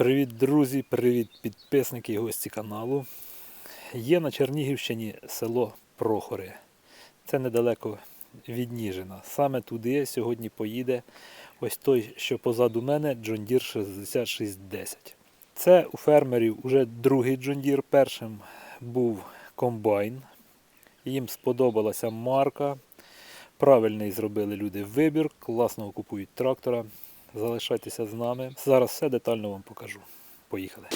Привіт, друзі, привіт, підписники і гості каналу. Є на Чернігівщині село Прохори. Це недалеко від Ніжина. Саме туди сьогодні поїде ось той, що позаду мене, Deere 6610. Це у фермерів уже другий Deere. Першим був комбайн. Їм сподобалася марка. Правильний зробили люди вибір, класно купують трактора. Залишайтеся з нами. Зараз все детально вам покажу. Поїхали.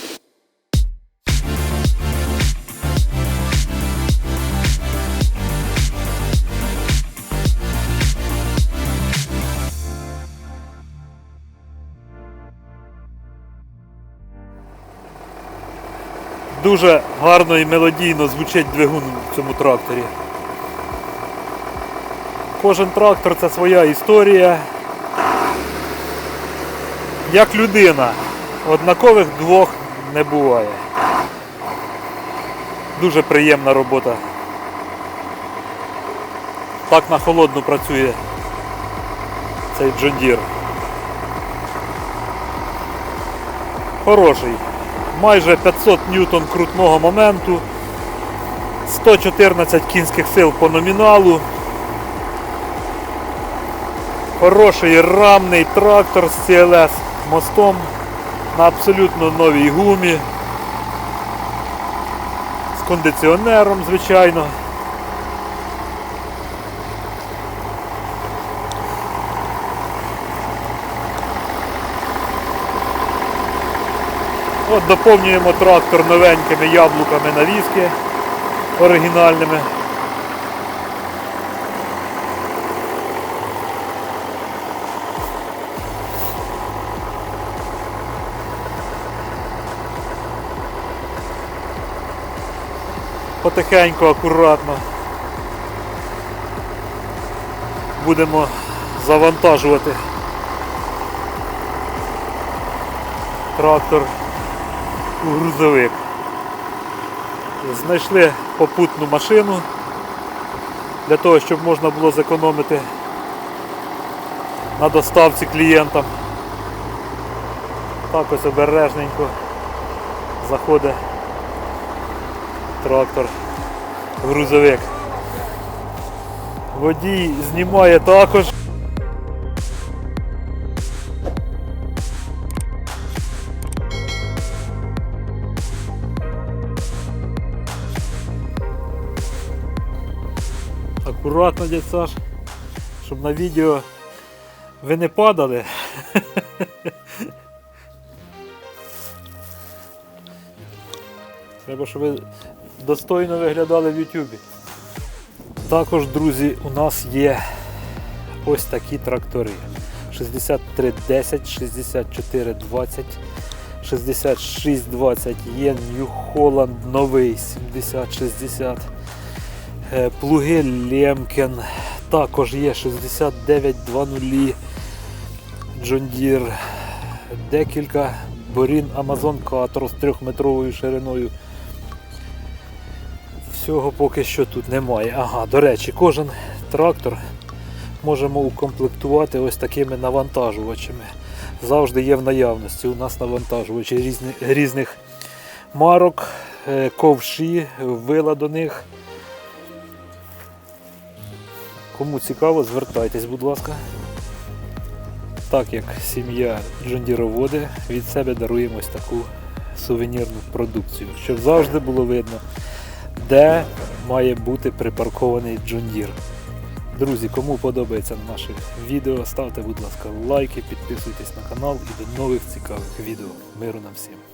Дуже гарно і мелодійно звучить двигун в цьому тракторі. Кожен трактор це своя історія. Як людина, однакових двох не буває. Дуже приємна робота. Так на холодну працює цей Deere. Хороший. Майже 500 ньютон крутного моменту, 114 кінських сил по номіналу. Хороший рамний трактор з CLS мостом на абсолютно новій гумі. З кондиціонером, звичайно. От доповнюємо трактор новенькими яблуками на віскі оригінальними. Потихеньку, акуратно будемо завантажувати трактор у грузовик. Знайшли попутну машину для того, щоб можна було зекономити на доставці клієнтам. Так ось обережненько заходить трактор грузовик. Водій знімає також. Акуратно, дядь Саш, щоб на відео ви не падали. Треба, щоб ви достойно виглядали в Ютубі. Також, друзі, у нас є ось такі трактори. 6310, 6420, 6620, є New Holland новий 7060. Е, Плуги Лемкен. Також є 6920 John Deere. Декілька Борін Amazon Cattro з 3-метровою шириною. Всього поки що тут немає. Ага, до речі, кожен трактор можемо укомплектувати ось такими навантажувачами. Завжди є в наявності у нас навантажувачі різних, різних марок, е, ковші, вила до них. Кому цікаво, звертайтесь, будь ласка. Так як сім'я джондіроводи, від себе даруємо ось таку сувенірну продукцію, щоб завжди було видно, де має бути припаркований джундір. Друзі, кому подобається наше відео, ставте, будь ласка, лайки, підписуйтесь на канал і до нових цікавих відео. Миру нам всім!